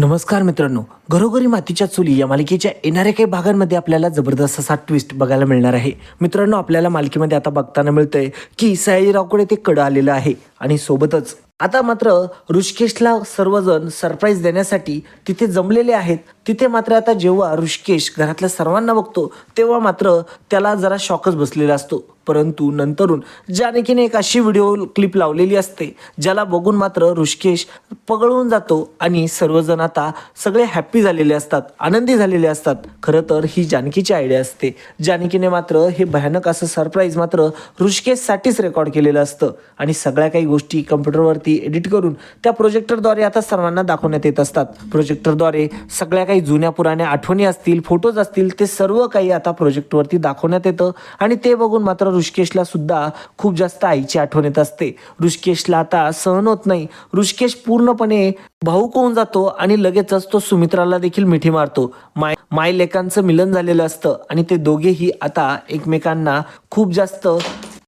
नमस्कार मित्रांनो घरोघरी मातीच्या चुली या मालिकेच्या येणाऱ्या काही भागांमध्ये आपल्याला जबरदस्त असा ट्विस्ट बघायला मिळणार आहे. मित्रांनो आपल्याला मालिकेमध्ये आता बघताना मिळतंय की सयाजीरावकडे ते कडं आलेलं आहे आणि सोबतच आता मात्र ऋषिकेशला सर्वजण सरप्राईज देण्यासाठी तिथे जमलेले आहेत. तिथे मात्र आता जेव्हा ऋषिकेश घरातल्या सर्वांना बघतो तेव्हा मात्र त्याला जरा शॉकच बसलेला असतो. परंतु नंतरून जानकीने एक अशी व्हिडिओ क्लिप लावलेली असते ज्याला बघून मात्र ऋषिकेश पगळून जातो आणि सर्वजण आता सगळे हॅप्पी झालेले असतात आनंदी झालेले असतात. खरं तर ही जानकीची आयडिया असते. जानकीने मात्र हे भयानक असं सरप्राईज मात्र ऋषिकेशसाठीच रेकॉर्ड केलेलं असतं. आणि सगळ्या काही गोष्टी कम्प्युटरवरती एडिट करून त्या प्रोजेक्टरद्वारे आता सर्वांना दाखवण्यात येत असतात. प्रोजेक्टरद्वारे सगळ्या काही जुन्या पुराण्या आठवणी असतील फोटोज असतील ते सर्व काही आता प्रोजेक्टवरती दाखवण्यात येतं. आणि ते बघून मात्र ऋषिकेशला सुद्धा खूप जास्त आईची आठवण येत असते. ऋषिकेशला आता सहन होत नाही. ऋषिकेश पूर्णपणे भाऊक होऊन जातो आणि लगेचच तो सुमित्राला देखील मिठी मारतो. माय माय लेकांचं मिलन झालेलं असतं आणि ते दोघेही आता एकमेकांना खूप जास्त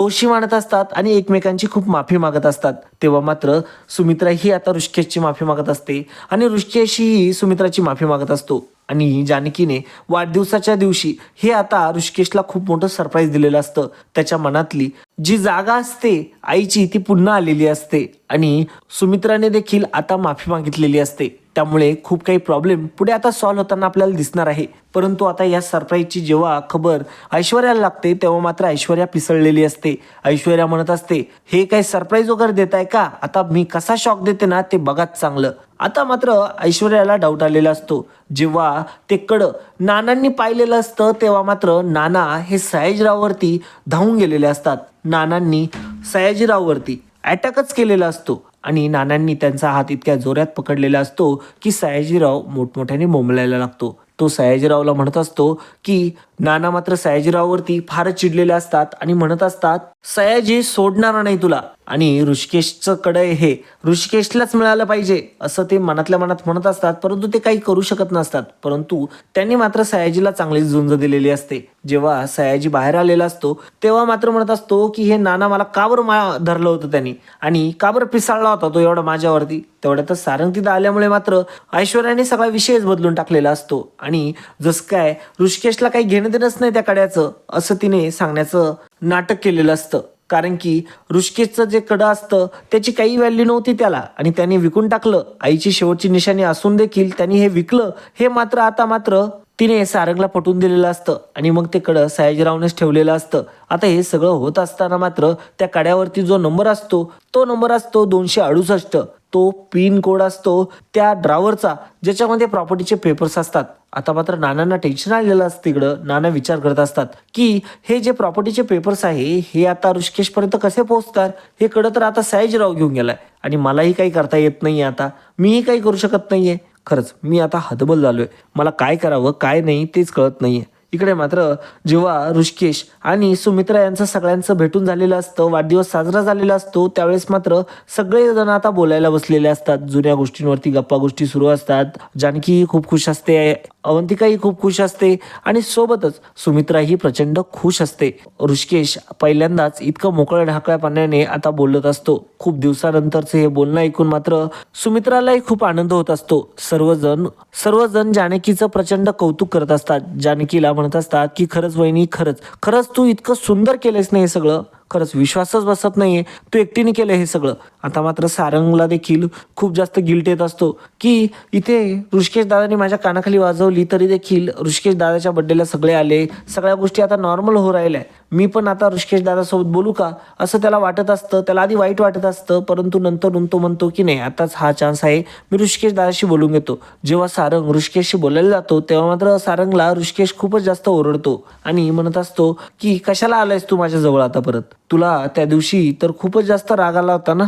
दोषी मानत असतात आणि एकमेकांची खूप माफी मागत असतात. तेव्हा मात्र सुमित्रा ही आता ऋषिकेशची माफी मागत असते आणि ऋषिकेशही सुमित्राची माफी मागत असतो. आणि जानकीने वाढदिवसाच्या दिवशी हे आता ऋषिकेशला खूप मोठं सरप्राईज दिलेलं असतं. त्याच्या मनातली जी जागा असते आईची ती पुन्हा आलेली असते. आणि सुमित्राने देखील आता माफी मागितलेली असते. त्यामुळे खूप काही प्रॉब्लेम पुढे आता सॉल्व्ह होताना आपल्याला दिसणार आहे. परंतु आता या सरप्राईजची जेव्हा खबर ऐश्वर्याला लागते तेव्हा मात्र ऐश्वर्या पिसळलेली असते. ऐश्वर्या म्हणत असते हे काही सरप्राईज वगैरे देत आहे का? आता मी कसा शॉक देते ना ते बघाच चांगलं. आता मात्र ऐश्वर्याला डाऊट आलेला असतो. जेव्हा ते कडं नानांनी पाहिलेलं असतं तेव्हा मात्र नाना हे सयाजीराववरती धावून गेलेले असतात. नानांनी सयाजीराववरती अटॅकच केलेला असतो आणि नानांनी त्यांचा हात इतक्या जोरात पकडलेला असतो की सयाजीराव मोठमोठ्याने मोमलायला लागतो. तो सयाजीरावला म्हणत असतो की नाना मात्र सयाजीराववरती फारच चिडलेले असतात आणि म्हणत असतात सयाजी सोडणार नाही तुला. आणि ऋषिकेशचं कडे हे ऋषिकेशलाच मिळालं पाहिजे असं ते मनातल्या मनात म्हणत असतात परंतु ते काही करू शकत नसतात. परंतु त्यांनी मात्र सयाजीला चांगली झुंज दिलेली असते. जेव्हा सयाजी बाहेर आलेला असतो तेव्हा मात्र म्हणत असतो की हे नाना मला का बरं मा धरलं होतं त्यांनी? आणि का बरं पिसाळला होता तो एवढा माझ्यावरती? तेवढ्यातच सारंग तिथं आल्यामुळे मात्र ऐश्वर्याने सगळा विषयच बदलून टाकलेला असतो. आणि जसं काय ऋषिकेशला काही घेणं देणंदेणंच नाही त्या कड्याचं असं तिने सांगण्याचं नाटक केलेलं असतं. कारण की ऋषिकेशचं जे कडं असतं त्याची काही व्हॅल्यू नव्हती त्याला. आणि त्याने विकून टाकलं. आईची शेवटची निशाणी असून देखील त्यांनी हे विकलं. हे मात्र आता मात्र तिने सारंगला पटवून दिलेलं असतं आणि मग ते कडं सयाजीरावनेच ठेवलेलं असतं. आता हे सगळं होत असताना मात्र त्या कड्यावरती जो नंबर असतो तो नंबर असतो दोनशे अडुसष्ट. तो पिन कोड असतो त्या ड्रावरचा ज्याच्यामध्ये प्रॉपर्टीचे पेपर्स असतात. आता मात्र नानांना टेन्शन आलेलं असतं तिकडं. नाना विचार करत असतात की हे जे प्रॉपर्टीचे पेपर्स आहे हे आता ऋषिकेशपर्यंत कसे पोहोचतात हे कडं तर आता सयाजीराव घेऊन गेलाय आणि मलाही काही करता येत नाही आता. मीही काही करू शकत नाहीये. खरंच मी आता हतबल आहे मला काय करावं काय नाही तेच कळत नाही आहे इकडे मात्र जेव्हा ऋषिकेश आणि सुमित्रा यांचं सगळ्यांचं भेटून झालेलं असतं वाढदिवस साजरा झालेला असतो त्यावेळेस मात्र सगळेजण आता बोलायला बसलेले असतात. जुन्या गोष्टींवरती गप्पा गोष्टी सुरू असतात. जानकी खूप खुश असते अवंतिकाही खूप खुश असते आणि सोबतच सुमित्राही प्रचंड खुश असते. ऋषिकेश पहिल्यांदाच इतकं मोकळ्या ढाकळ्यापणाने आता बोलत असतो. खूप दिवसानंतरचं हे बोलणं ऐकून मात्र सुमित्रालाही खूप आनंद होत असतो. सर्वजण सर्वजण जानकीचं प्रचंड कौतुक करत असतात. जानकीला म्हणत असतात की खरंच वहिनी खरंच. खरंच तू इतकं सुंदर केलंयस नाही सगळं? खरंच विश्वासच बसत नाहीये. तू एकटीने केलं हे सगळं. आता मात्र सारंगला देखील खूप जास्त गिल्ट येत असतो. की इथे ऋषिकेश दादानी माझ्या कानाखाली वाजवली तरी देखील ऋषिकेश दादाच्या बड्डेला सगळे आले. सगळ्या गोष्टी आता नॉर्मल हो राहिल्या मी पण आता ऋषिकेश दादासोबत बोलू का? असं त्याला वाटत असतं. त्याला आधी वाईट वाटत असतं. परंतु नंतर तो म्हणतो की नाही आताच हा चान्स आहे. मी ऋषिकेश दादाशी बोलून घेतो. जेव्हा सारंग ऋषिकेशशी बोलायला जातो तेव्हा मात्र सारंगला ऋषिकेश खूपच जास्त ओरडतो. आणि म्हणत असतो की कशाला आलायस तू माझ्या जवळ आता परत? तुला त्या दिवशी तर खूपच जास्त राग आला होता ना?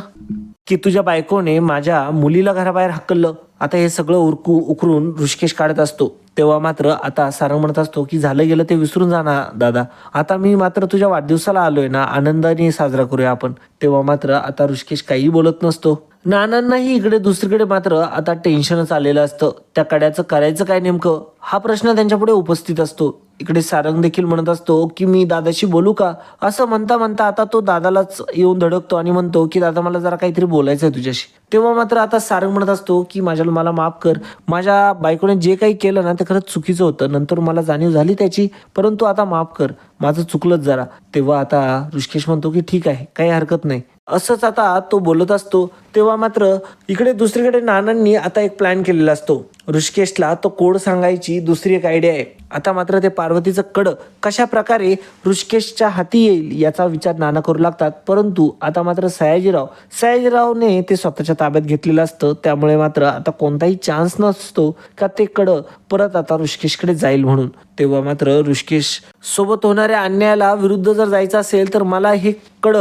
की तुझ्या बायकोने माझ्या मुलीला घराबाहेर हकललं. आता हे सगळं उरकू उकरून ऋषिकेश काढत असतो. तेव्हा मात्र आता सारंग म्हणत असतो की झालं गेलं ते विसरून जा ना दादा. आता मी मात्र तुझ्या वाढदिवसाला आलोय ना आनंदाने साजरा करूया आपण. तेव्हा मात्र आता ऋषिकेश काही बोलत नसतो. नानांनाही इकडे दुसरीकडे मात्र आता टेन्शनच आलेलं असतं. त्या कड्याचं करायचं काय नेमकं? हा प्रश्न त्यांच्यापुढे उपस्थित असतो. इकडे सारंग देखील म्हणत असतो की मी दादाशी बोलू का? असं म्हणता म्हणता आता तो दादालाच येऊन धडकतो आणि म्हणतो की दादा मला जरा काहीतरी बोलायचं आहे तुझ्याशी. तेव्हा मात्र आता सारंग म्हणत असतो की माझ्या मला माफ कर. माझ्या बायकोने जे काही केलं ना ते खरंच चुकीचं होतं. नंतर मला जाणीव झाली त्याची. परंतु आता माफ कर. माझं चुकलंच जरा. तेव्हा आता ऋषिकेश म्हणतो की ठीक आहे. काही हरकत नाही. असंच आता तो बोलत असतो. तेव्हा मात्र इकडे दुसरीकडे नानांनी आता एक प्लॅन केलेला असतो. ऋषिकेशला तो कोड सांगायची दुसरी एक आयडिया आहे. आता मात्र ते पार्वतीचं कड कशा प्रकारे ऋषिकेशच्या हाती येईल याचा विचार नाना करू लागतात. परंतु आता मात्र सयाजीराव सयाजीरावने ते स्वतःच्या ताब्यात घेतलेलं असतं. त्यामुळे मात्र आता कोणताही चान्स नसतो का ते कड परत आता ऋषिकेशकडे जाईल म्हणून. तेव्हा मात्र ऋषिकेश सोबत होणाऱ्या अन्यायाला विरुद्ध जर जायचं असेल तर मला हे कड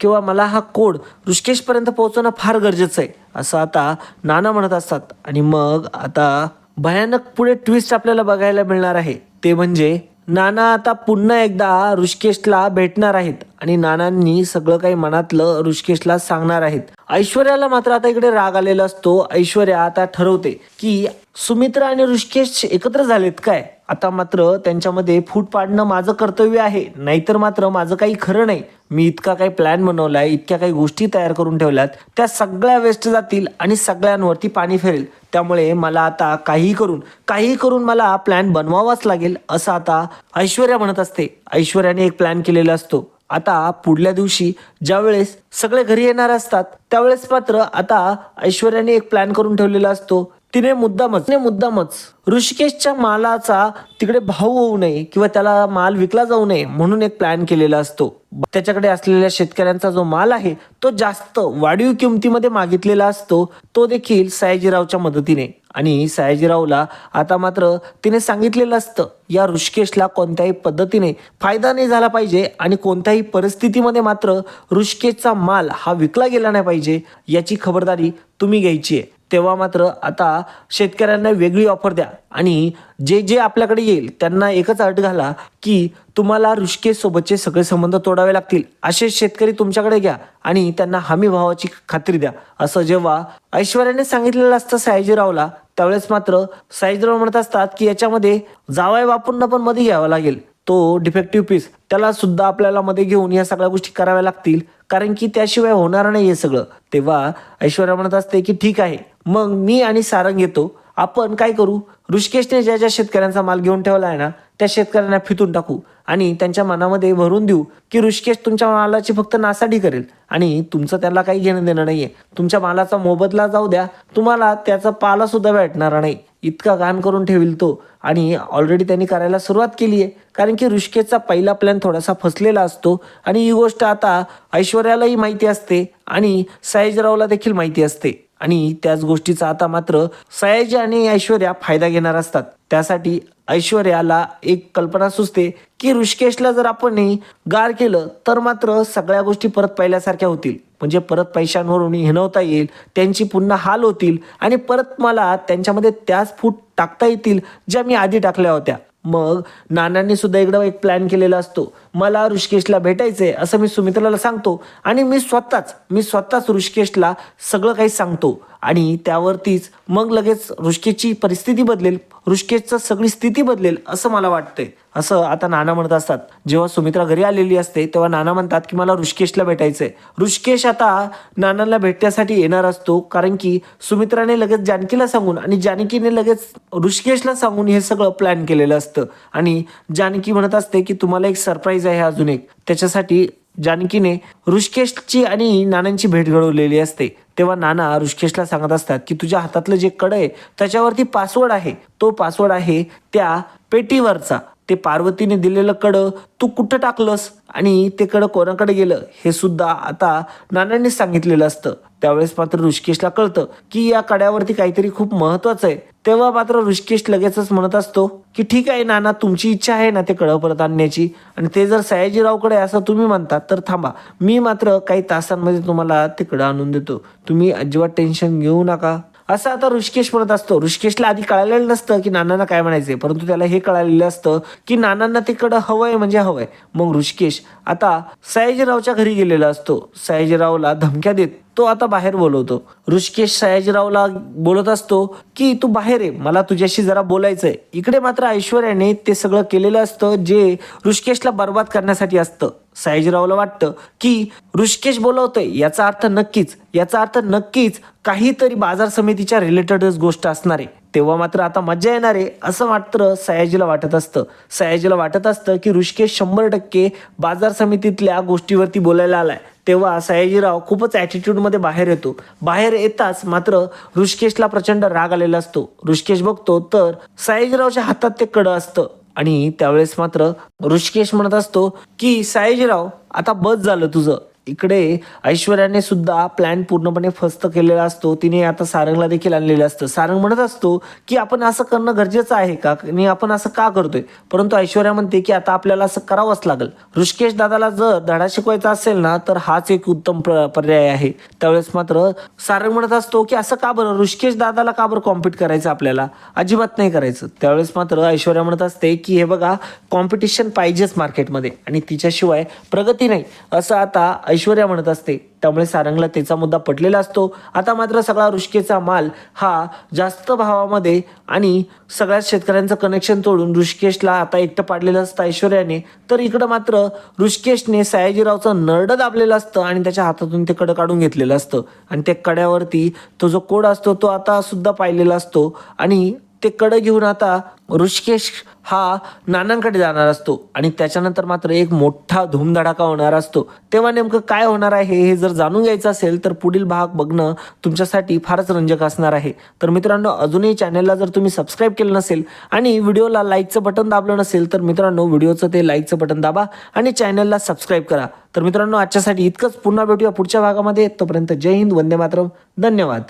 किंवा मला हा कोड ऋषिकेशपर्यंत पोहोचवणं फार गरजेचं आहे. असं आता नाना म्हणत असतात. आणि मग आता भयानक पुढे ट्विस्ट आपल्याला बघायला मिळणार आहे. ते म्हणजे नाना आता पुन्हा एकदा ऋषिकेशला भेटणार आहेत. आणि नानांनी सगळं काही मनातलं ऋषिकेशला सांगणार आहेत. ऐश्वर्याला मात्र आता इकडे राग आलेला असतो. ऐश्वर्या आता ठरवते की सुमित्रा आणि ऋषिकेश एकत्र झालेत काय? आता मात्र त्यांच्यामध्ये फूट पाडणं माझं कर्तव्य आहे. नाहीतर मात्र माझं काही खरं नाही. मी इतका काही प्लॅन बनवलाय इतक्या काही गोष्टी तयार करून ठेवल्यात. त्या सगळ्या वेस्ट जातील आणि सगळ्यांवरती पाणी फिरेल. त्यामुळे मला आता काही करून काही करून मला प्लॅन बनवावाच लागेल असं आता ऐश्वर्या म्हणत असते. ऐश्वर्याने एक प्लॅन केलेला असतो. आता पुढल्या दिवशी ज्यावेळेस सगळे घरी येणार असतात त्यावेळेस मात्र आता ऐश्वर्याने एक प्लॅन करून ठेवलेला असतो. तिने मुद्दामच तिने मुद्दामच ऋषिकेशच्या मालाचा तिकडे भाव होऊ नये किंवा त्याला माल विकला जाऊ नये म्हणून एक प्लॅन केलेला असतो. त्याच्याकडे असलेल्या शेतकऱ्यांचा जो माल आहे तो जास्त वाढीव किमतीमध्ये मागितलेला असतो. तो देखील सयाजीरावच्या मदतीने. आणि सयाजीरावला आता मात्र तिने सांगितलेलं असतं या ऋषिकेशला कोणत्याही पद्धतीने फायदा नाही झाला पाहिजे आणि कोणत्याही परिस्थितीमध्ये मात्र ऋषिकेशचा माल हा विकला गेला नाही पाहिजे याची खबरदारी तुम्ही घ्यायची आहे. तेव्हा मात्र आता शेतकऱ्यांना वेगळी ऑफर द्या. आणि जे जे आपल्याकडे येईल त्यांना एकच अट घाला की तुम्हाला रुष्केसोबतचे सगळे संबंध तोडावे लागतील. असे शेतकरी तुमच्याकडे घ्या आणि त्यांना हमी भावाची खात्री द्या. असं जेव्हा ऐश्वर्याने सांगितलेलं असतं सयाजीरावला त्यावेळेस मात्र सयाजीराव म्हणत असतात की याच्यामध्ये जावाय बापूंना पण मध्ये घ्यावं लागेल. तो डिफेक्टिव्ह पीस त्याला सुद्धा आपल्याला मध्ये घेऊन या सगळ्या गोष्टी कराव्या लागतील. कारण की त्याशिवाय होणार नाही हे सगळं. तेव्हा ऐश्वर्या म्हणत असते की ठीक आहे मग मी आणि सारंग येतो. आपण काय करू? ऋषिकेशने ज्या ज्या शेतकऱ्यांचा माल घेऊन ठेवला आहे ना त्या शेतकऱ्यांना फितून टाकू आणि त्यांच्या मनामध्ये भरून देऊ की ऋषिकेश तुमच्या मालाची फक्त नासाडी करेल आणि तुमचं त्याला काही घेणं देणं नाहीये. तुमच्या मालाचा मोबदला जाऊ द्या. तुम्हाला त्याचा पाला सुद्धा भेटणार नाही. इतका घाण करून ठेवील तो. आणि ऑलरेडी त्यांनी करायला सुरुवात केली आहे. कारण की ऋषिकेशचा पहिला प्लॅन थोडासा फसलेला असतो आणि ही गोष्ट आता ऐश्वर्यालाही माहिती असते आणि सायजरावला देखील माहिती असते. आणि त्याच गोष्टीचा आता मात्र सयाजी आणि ऐश्वर्या फायदा घेणार असतात. त्यासाठी ऐश्वर्याला एक कल्पना सुचते की ऋषिकेशला जर आपण गार केलं तर मात्र सगळ्या गोष्टी परत पहिल्यासारख्या होतील. म्हणजे परत पैशांवरून हिनवता येईल त्यांची पुन्हा हाल होतील आणि परत मला त्यांच्यामध्ये त्याच फूट टाकता येतील ज्या मी आधी टाकल्या होत्या. मग नानांनी सुद्धा इकडं एक प्लॅन केलेला असतो. मला ऋषिकेशला भेटायचंय असं मी सुमित्राला सांगतो. आणि मी स्वतःच मी स्वतःच ऋषिकेशला सगळं काही सांगतो. आणि त्यावरतीच मग लगेच रुष्केची परिस्थिती बदलेल ऋषिकेशचं सगळी स्थिती बदलेल असं मला वाटतंय. असं आता नाना म्हणत असतात. जेव्हा सुमित्रा घरी आलेली असते तेव्हा नाना म्हणतात की मला ऋषिकेशला भेटायचंय. ऋषिकेश आता नानांना भेटण्यासाठी येणार असतो कारण की सुमित्राने लगेच जानकीला सांगून आणि जानकीने लगेच ऋषिकेशला सांगून हे सगळं प्लॅन केलेलं असतं. आणि जानकी म्हणत असते की तुम्हाला एक सरप्राईज आहे अजून एक. त्याच्यासाठी जानकीने ऋषिकेशची आणि नानांची भेट घडवलेली असते. तेव्हा नाना ऋषिकेशला सांगत असतात की तुझ्या हातातलं जे कड आहे त्याच्यावरती पासवर्ड आहे. तो पासवर्ड आहे त्या पेटीवरचा. ते पार्वतीने दिलेलं कडं तू कुठं टाकलंस? आणि ते कडं कोणाकडे गेलं? हे सुद्धा आता नानांनी सांगितलेलं असतं. त्यावेळेस मात्र ऋषिकेशला कळतं की या कड्यावरती काहीतरी खूप महत्वाचं आहे. तेव्हा मात्र ऋषिकेश लगेचच म्हणत असतो की ठीक आहे नाना तुमची इच्छा आहे ना ते कडं परत आणण्याची. आणि ते जर सयाजीरावकडे असं तुम्ही म्हणतात तर थांबा. मी मात्र काही तासांमध्ये तुम्हाला ते कड आणून देतो. तुम्ही अजिबात टेन्शन घेऊ नका. असं आता ऋषिकेश म्हणत असतो. ऋषिकेशला आधी कळालेलं नसतं की नानांना काय म्हणायचंय. परंतु त्याला हे कळालेलं असतं की नानांना तिकडं हवंय म्हणजे हवंय. मग ऋषिकेश आता सयाजीरावच्या घरी गेलेला असतो. सयाजीरावला धमक्या देत तो आता बाहेर बोलवतो. ऋषिकेश सयाजीरावला बोलत असतो की तू बाहेर आहे मला तुझ्याशी जरा बोलायचं आहे इकडे मात्र ऐश्वर्याने ते सगळं केलेलं असतं जे ऋषिकेशला बर्बाद करण्यासाठी असतं. सयाजीरावला वाटतं की ऋषिकेश बोलवतोय याचा अर्थ नक्कीच याचा अर्थ नक्कीच काहीतरी बाजार समितीच्या रिलेटेडच गोष्ट असणार आहे. तेव्हा मात्र आता मजा येणार आहे असं मात्र सयाजीला वाटत असतं. सयाजीला वाटत असतं की ऋषिकेश शंभर टक्के बाजार समितीतल्या गोष्टीवरती बोलायला आलाय. तेव्हा सयाजीराव खूपच ॲटिट्यूडमध्ये बाहेर येतो. बाहेर येताच मात्र ऋषिकेशला प्रचंड राग आलेला असतो. ऋषिकेश बघतो तर सयाजीरावच्या हातात ते कडं असतं. आणि त्यावेळेस मात्र ऋषिकेश म्हणत असतो की सायाजीराव आता बस झालं तुझं. इकडे ऐश्वर्याने सुद्धा प्लॅन पूर्णपणे फस्त केलेला असतो. तिने आता सारंगला देखील आणलेलं असतं. सारंग म्हणत असतो की आपण असं करणं गरजेचं आहे का? आणि आपण असं का करतोय? परंतु ऐश्वर्या म्हणते की आता आपल्याला असं करावंच लागेल. ऋषिकेश दादाला जर धडा शिकवायचा असेल ना तर हाच एक उत्तम पर्याय आहे. त्यावेळेस मात्र सारंग म्हणत असतो की असं का बरं? ऋषिकेश दादाला का बरं कॉम्पिट करायचं आपल्याला? अजिबात नाही करायचं. त्यावेळेस मात्र ऐश्वर्या म्हणत असते की हे बघा कॉम्पिटिशन पाहिजेच मार्केटमध्ये आणि तिच्याशिवाय प्रगती नाही. असं आता ऐश्वर्या म्हणत असते त्यामुळे सारंगला त्याचा मुद्दा पटलेला असतो. आता मात्र सगळा रुष्केचा माल हा जास्त भावामध्ये आणि सगळ्याच शेतकऱ्यांचं कनेक्शन तोडून ऋषिकेशला आता एकटं पाडलेलं असतं ऐश्वर्याने. तर इकडं मात्र ऋषिकेशने सयाजीरावचं नरड दाबलेलं असतं आणि त्याच्या हातातून ते कडं काढून घेतलेलं असतं. आणि त्या कड्यावरती तो जो कोड असतो तो आता सुद्धा पाहिलेला असतो. आणि ते कडं घेऊन आता ऋषिकेश हा नानांकडे जाणार असतो. आणि त्याच्यानंतर मात्र एक मोठा धूमधडाका होणार असतो. तेव्हा नेमकं काय होणार आहे हे जर जाणून घ्यायचं असेल तर पुढील भाग बघणं तुमच्यासाठी फारच रंजक असणार आहे. तर मित्रांनो अजूनही चॅनलला जर तुम्ही सबस्क्राईब केलं नसेल आणि व्हिडिओला लाईकचं बटन दाबलं नसेल तर मित्रांनो व्हिडिओचं ते लाईकचं बटन दाबा आणि चॅनलला सबस्क्राईब करा. तर मित्रांनो आजच्यासाठी इतकंच. पुन्हा भेटूया पुढच्या भागामध्ये. तोपर्यंत जय हिंद वंदे मातरम. धन्यवाद.